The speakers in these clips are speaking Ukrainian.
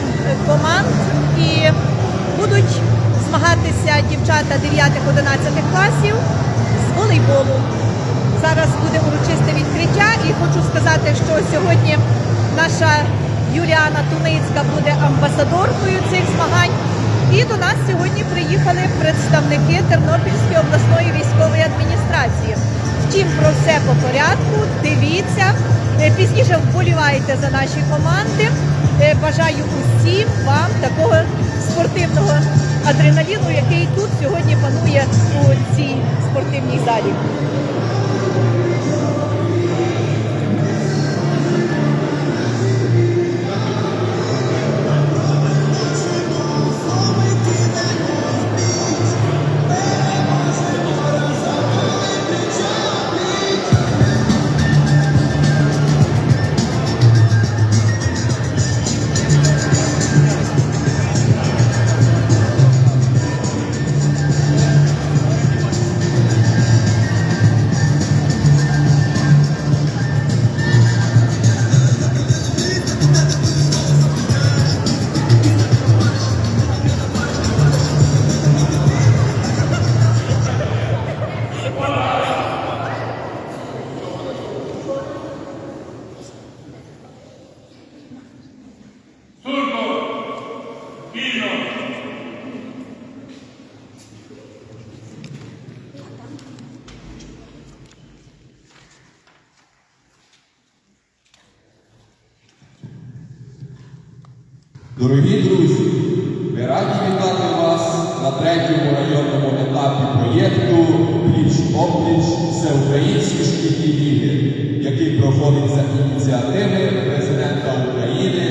сім команд і будуть змагатися дівчата 9-11 класів з волейболу. Зараз буде урочисте відкриття і хочу сказати, що сьогодні наша Юліана Туницька буде амбасадоркою цих змагань. І до нас сьогодні приїхали представники Тернопільської обласної військової адміністрації. Втім, про все по порядку. Дивіться, Е, пізніше вболівайте за наші команди. Е, Бажаю усім вам такого спортивного адреналіну, який тут сьогодні панує у цій спортивній залі. Районному етапі проєкту Пліч опліч Всеукраїнські шкільні ліги, який проводить за ініціативи президента України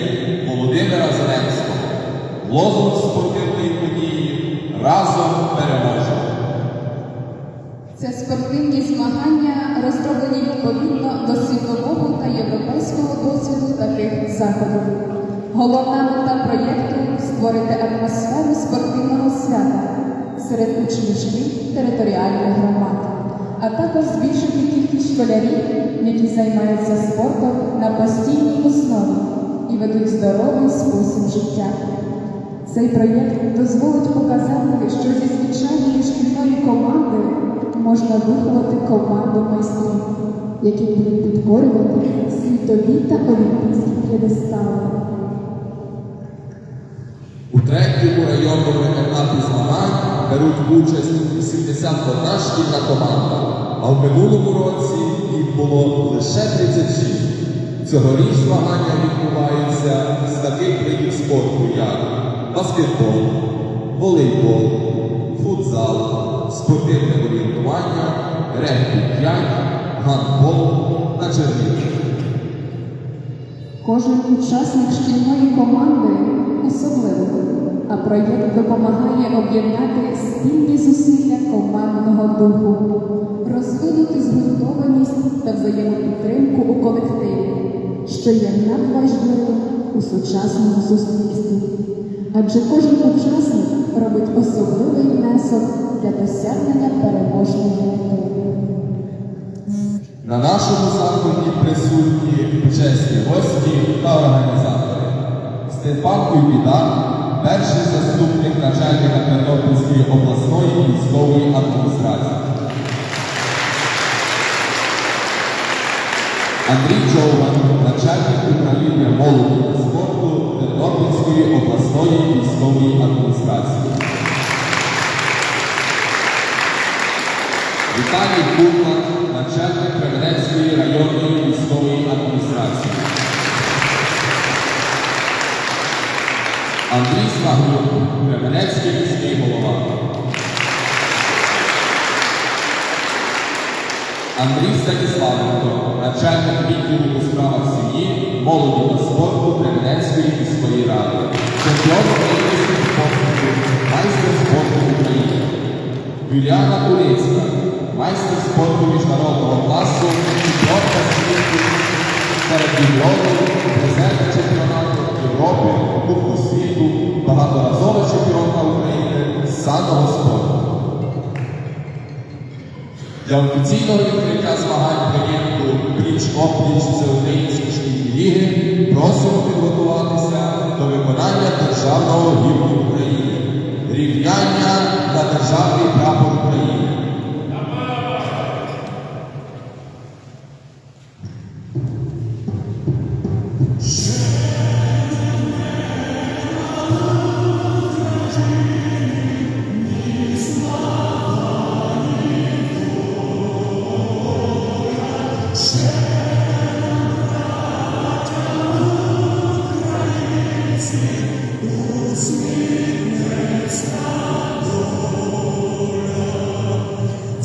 Володимира Зеленського. Лозунг спортивної події разом переможемо. Це спортивні змагання розроблені відповідно до світового та європейського досвіду таких заходів. Головна мета проєкту створити атмосферу спортивного свята серед учнів шкіл територіальних громад, а також збільшити кількість школярів, які займаються спортом на постійній основі і ведуть здоровий спосіб життя. Цей проєкт дозволить показати, що зі звичайної шкільної команди можна виховати команду майстрів, які будуть підкорювати світові та олімпійські п'єдестали. У третьому районному етапі змагань беруть участь 81 шкільна команда, а в минулому році їх було лише 36. Цьогоріч змагання відбуваються з таких видів спорту, як баскетбол, волейбол, футзал, спортивне орієнтування, регбі 5, гандбол та джерлінг. Кожен учасник шкільної команди особливий, а проєкт допомагає об'єднати спільні зусилля командного духу, розвинути згуртованість та взаємопідтримку у колективі, що є надважливим у сучасному суспільстві. Адже кожен учасник робить особливий внесок для досягнення переможної мети. На нашому заході присутні чесні гості та організатори. Степан Куйбіда, перший заступник начальника Тернопільської обласної військової адміністрації. Андрій Чован, начальник управління молоді та спорту Тернопільської обласної військової адміністрації. Віталій Кухла, начальник Кременецької районної військової адміністрації. Андрій Смагнюк, Кременецький міський голова. Андрій Станіславенко, начальник відділу у справах сім'ї, молоді та спорту Кременецької міської ради. Чемпіон України спорту, майстер спорту України. Юліана Кулицька, майстер спорту міжнародного класу, чемпіонка світу серед юніорів, призерка чемпіонату Європи, Кубку світу, багаторазова чемпіонка України з спорту. Для офіційного відкриття змагань проєкту Пліч опліч Всеукраїнської шкільні ліги просимо підготуватися до виконання державного гімну України. Рівняння на державний прапор України.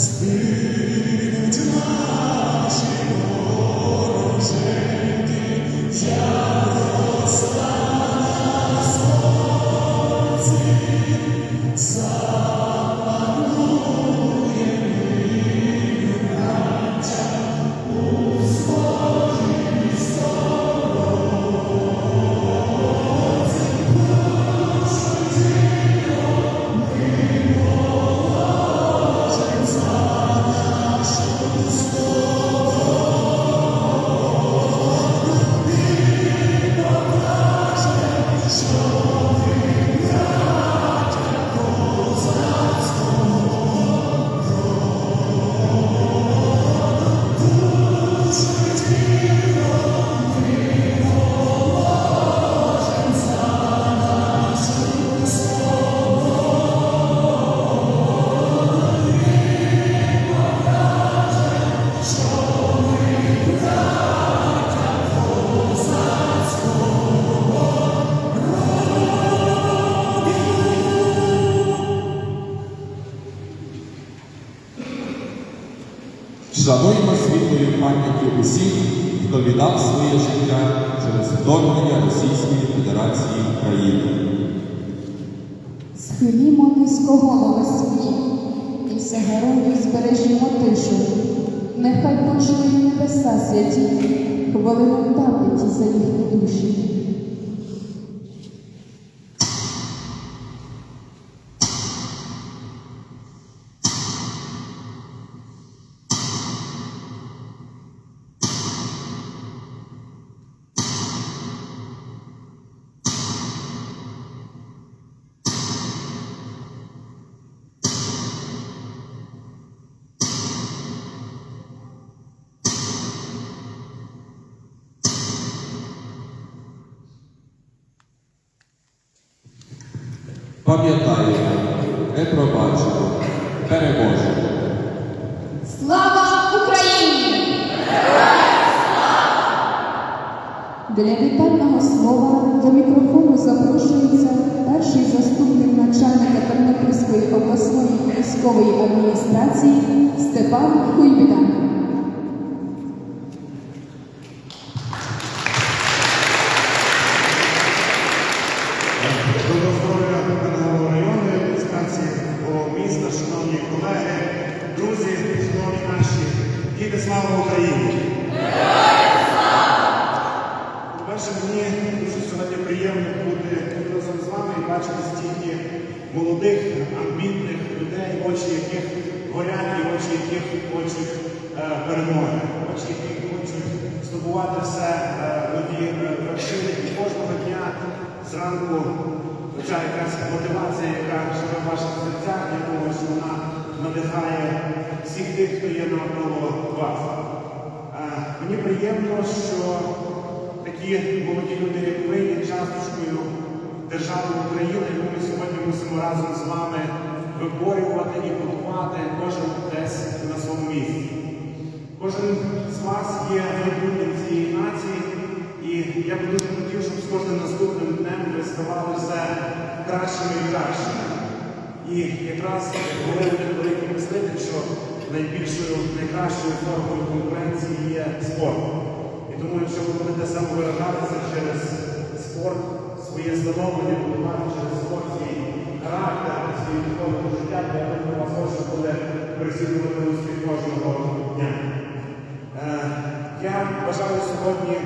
Spirit. Нехай почують небеса святі, хвилину пам'яті за їхні душі. Пам'ятаємо, не пробачимо, переможемо. Слава Україні! Для вітального слова до мікрофону запрошується перший заступник начальника Тернопільської обласної військової адміністрації Степан Куйбіда. Доброго здоров'я Петергового району, адміністрації головного міста, шановні колеги, друзі, шановні наші діти, слава Україні! По-перше, мені дуже сьогодні приємно бути разом з вами і бачити стільки молодих, амбітних людей, очі яких горять і очі яких хочуть е, перемоги, очі яких хочуть здобувати все е, нові вершини і кожного дня зранку оця якась мотивація, яка живе в ваших серцях, я думаю, що вона надихає всіх тих, хто є навколо вас. Е, Мені приємно, що такі молоді люди, як ви, є часточкою держави України, яку ми сьогодні мусимо разом з вами виборювати і будувати кожен десь на своєму місці. Кожен з вас є майбутнім цієї нації, і я б дуже хотів, щоб з кожним наступним днем ви ставали все кращими і кращими. І якраз говорив великий мислитель, що найбільшою, найкращою формою конкуренції є спорт. І тому, якщо ви будете самовиражатися через спорт, своє становлення, будувати через спорт свій характер, свій духовне життя, то я думаю, вас точно буде переслідувати успіх кожного дня. Е, Я бажаю сьогодні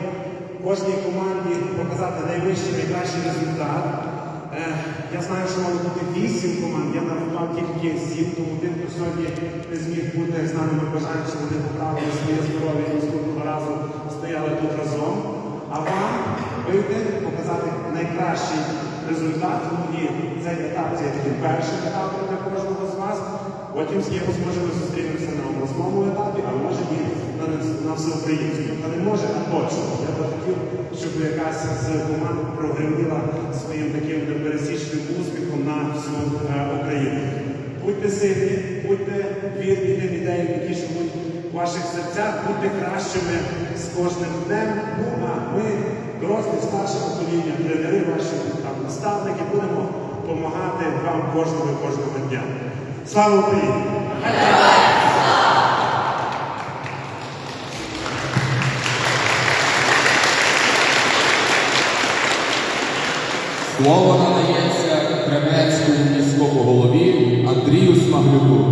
кожній команді показати найвищий, найкращий результат. Е, Я знаю, що мало бути вісім команд, я нарахував є сім, тому тим, хто сьогодні не зміг бути з нами, ми бажаємо, щоб вони поправили своє здоров'я і наступного разу стояли тут разом. А вам вийти, показати найкращий результат. Ну і цей етап це такий перший етап для кожного з вас. Потім з якось може зустрінемося на обласному етапі, а може і на, на всеукраїнському. Та не може, а точно. Хотів, щоб якась з команд прогреміла своїм таким непересічним успіхом на всю е, Україну. Будьте сильні, будьте вірні тим ідеям, які живуть у ваших серцях, будьте кращими з кожним днем. Ну а ми, дорослі, старше покоління, тренери, ваші там наставники, будемо допомагати вам кожного кожного дня. Слава Україні! Слово надається Кремецькому міському голові Андрію Смаглюку.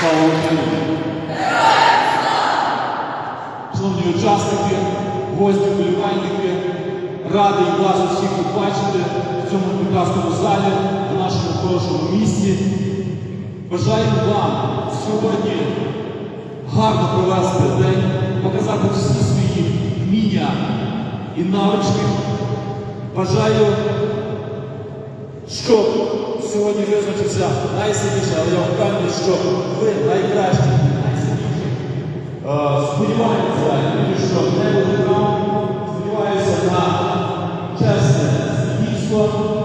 Слава Україні! Шановні учасники, гості, вболівальники, радий вас усіх побачити в цьому прекрасному залі, в нашому хорошому місті. Бажаємо вам сьогодні гарно провести день, показати всі свої і навички. Бажаю щоб сьогодні визначився найсильніше, але я впевнений, що ви найкращі, найсильніші. Сподіваюся, що не буде вам, Сподіваюся на чесне дійство.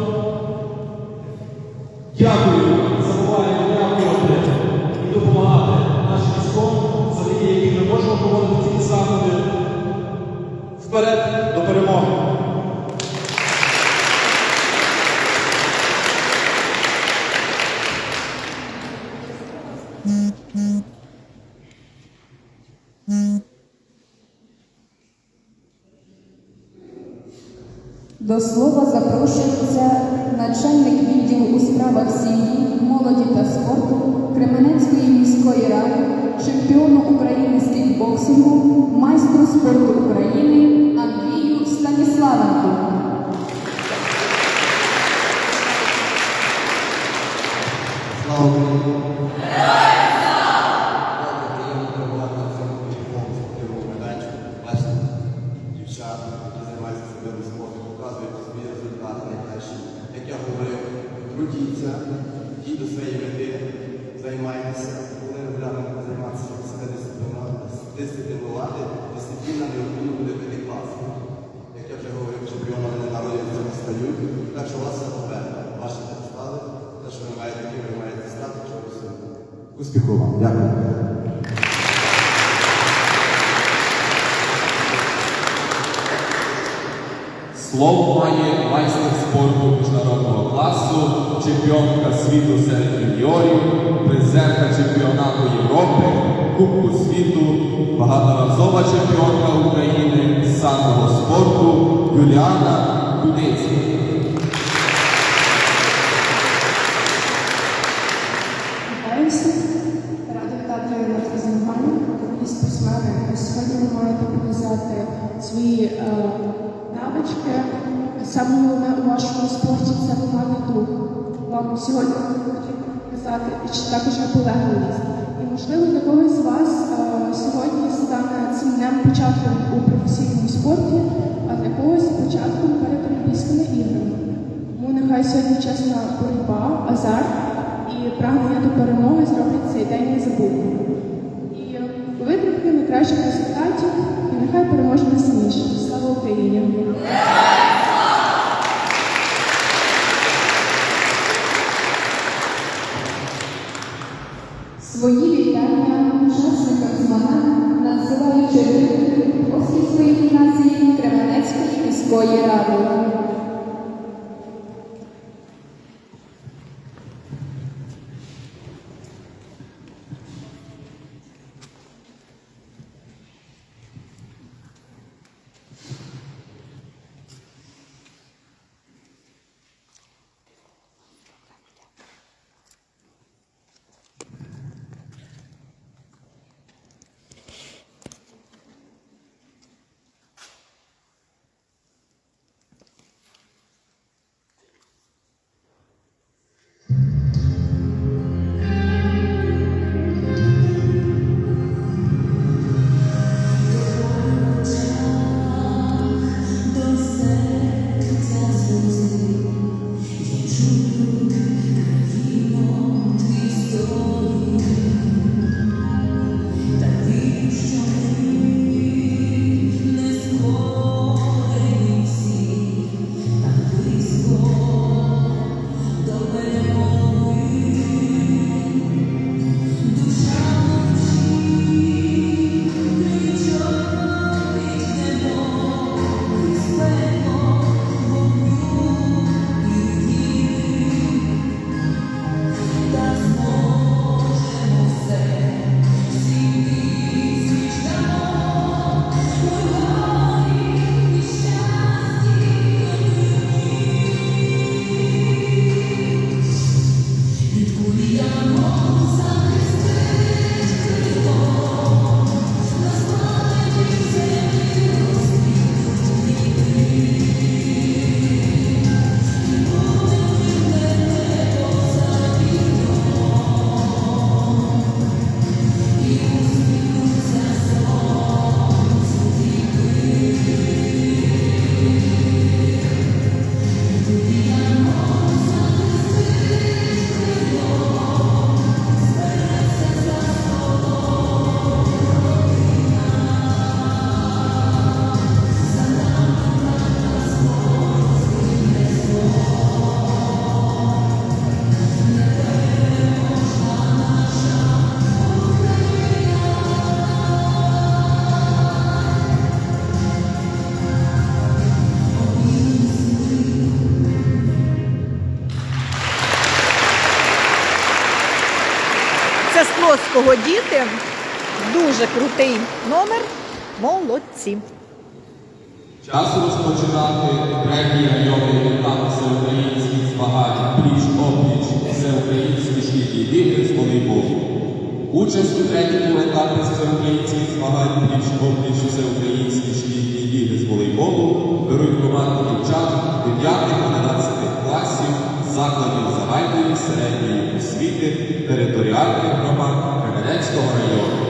မ Має майстер спорту міжнародного класу, чемпіонка світу серед юніорів, призерка чемпіонату Європи, Кубку світу, багаторазова чемпіонка України з самого спорту Юліана Кудинська. Сьогодні потрібно показати і також наполегливість. І можливо для когось з вас е, сьогодні стане цим днем початком у професійному спорті, а для когось початком перед Олімпійськими іграми. Тому нехай сьогодні чесна боротьба, азарт і прагнення до перемоги Кременецького діти. Дуже крутий номер. Молодці. Час розпочинати третій районний етап всеукраїнських змагань пліч опліч всеукраїнські шкільні ігри з волейболу. Участь у третьому етапі всеукраїнських змагань пліч опліч всеукраїнські шкільні ігри з волейболу беруть команди дівчат 9-11 класів закладів загальної середньої освіти територіальних громад Кременецького району.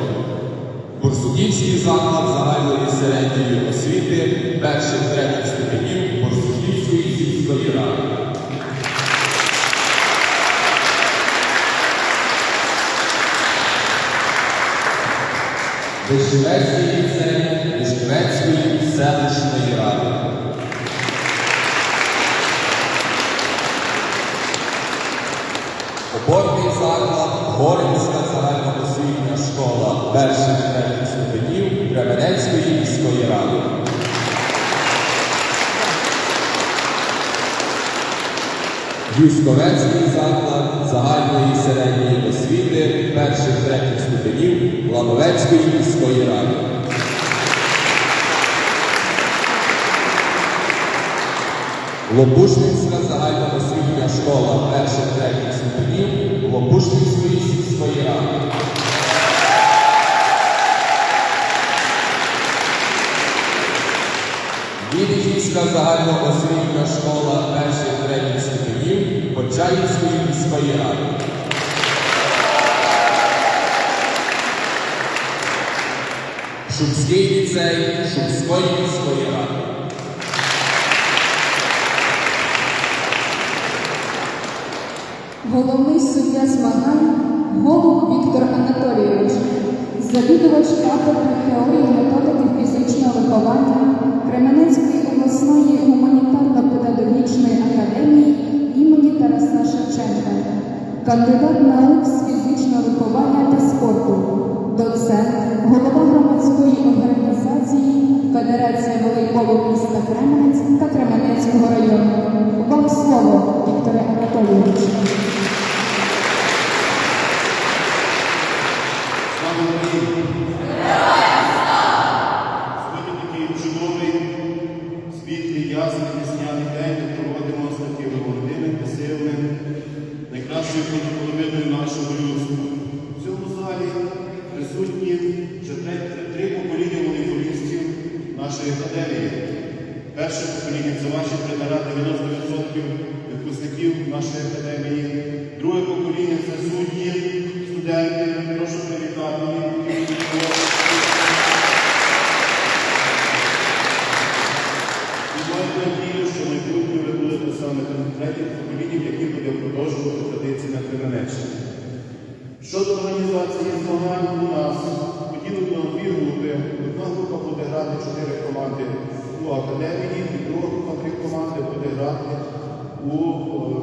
Борсуківський заклад загальної середньої освіти перших третіх ступенів Борсуківської сільської ради. Вишневецький ліцей Вишневецької селищної ради. Опорний заклад Горинська загальноосвітня школа перших третіх ступенів Кременецької міської ради. Юсковецький заклад загальної середньої освіти перших третіх ступенів Лановецької міської ради. Лопушницька загальноосвітня школа перших третіх ступенів Лопушницької сільської ради. Відихівська загальноосвітня школа перших третіх ступенів Почаївської міської ради. Шумський ліцей Шумської міської ради. Головний суддя змагань Голуб Віктор Анатолійович, завідувач кафедри теорії методики фізичного виховання Кременецької кандидат наук з фізичного виховання та спорту, доцент, голова громадської організації Федерація волейболу міста Кременець та Кременецького району. Вам слово, Вікторе Анатолійовичу. Чотири команди у академії, і друга три команди буде грати у е,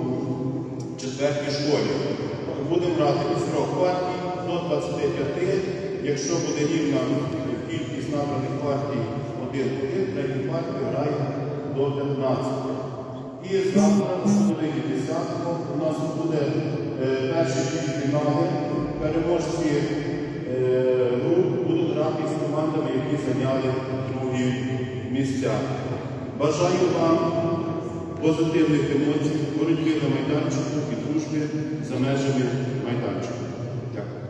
четвертій школі. Будемо грати із трьох партій до 25. Якщо буде рівна кількість набраних партій один один, третя партія грає до 15. І завтра, у половині 10 у нас буде е, перші фінали. Переможці грати з командами, які зайняли другі місця. Бажаю вам позитивних емоцій, боротьби на майданчику і дружби за межами майданчику. Дякую.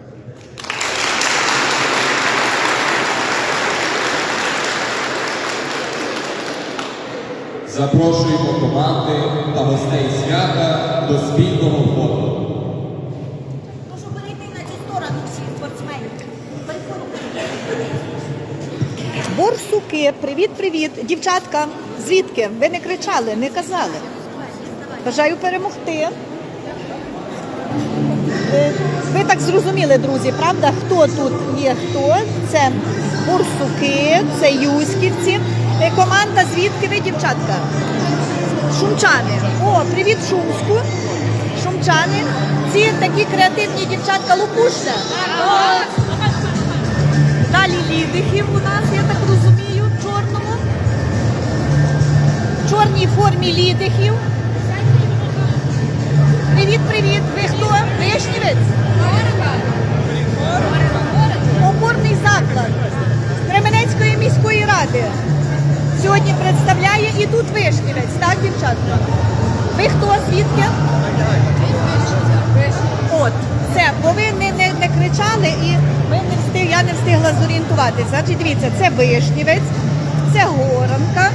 Запрошуємо команди та гостей свята до спільного фото. Борсуки, привіт, привіт. Дівчатка, звідки? Ви не кричали, не казали. Бажаю перемогти. Ви так зрозуміли, друзі, правда? Хто тут є хто? Це борсуки, це юськівці. Е, Команда звідки ви, дівчатка? Шумчани. О, привіт, Шумську. Шумчани. Ці такі креативні дівчатка Лукушне. Далі Лідихів у нас, я так Чорній формі Лідихів. Привіт, привіт. Ви хто? Вишнівець? приклад Кременецької міської ради сьогодні представляє і тут Вишнівець, так, дівчатка? Ви хто звідки? От, все, бо ви не, не, не кричали і ми не встиг, я не встигла зорієнтуватися. Значить, дивіться, це Вишнівець, це Горанка,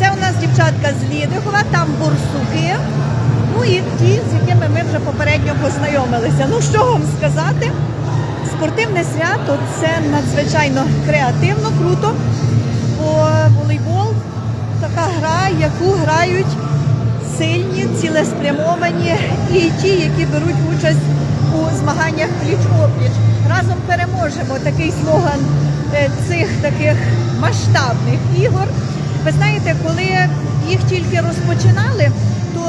це у нас дівчатка з Лідихова, там бурсуки. Ну і ті, з якими ми вже попередньо познайомилися. Ну що вам сказати? Спортивне свято це надзвичайно креативно, круто. Бо волейбол така гра, яку грають сильні, цілеспрямовані і ті, які беруть участь у змаганнях пліч-опліч. Разом переможемо такий слоган е, цих таких масштабних ігор. Ви знаєте, коли їх тільки розпочинали, то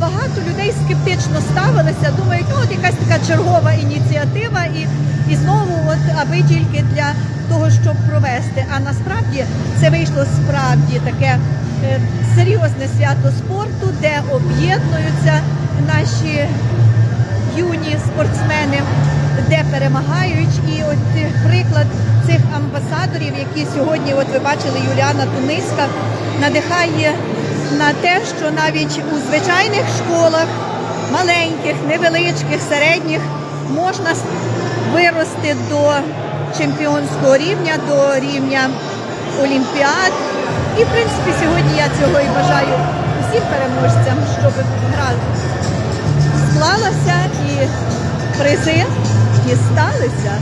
багато людей скептично ставилися, думають, ну от якась така чергова ініціатива, і, і знову, от аби тільки для того, щоб провести. А насправді це вийшло справді таке е, серйозне свято спорту, де об'єднуються наші юні спортсмени, де перемагають. І от приклад цих амбасадорів, які сьогодні, от ви бачили, Юліана Туниська, надихає на те, що навіть у звичайних школах, маленьких, невеличких, середніх, можна вирости до чемпіонського рівня, до рівня олімпіад. І в принципі сьогодні я цього і бажаю усім переможцям, щоб гра склалася і призи дісталися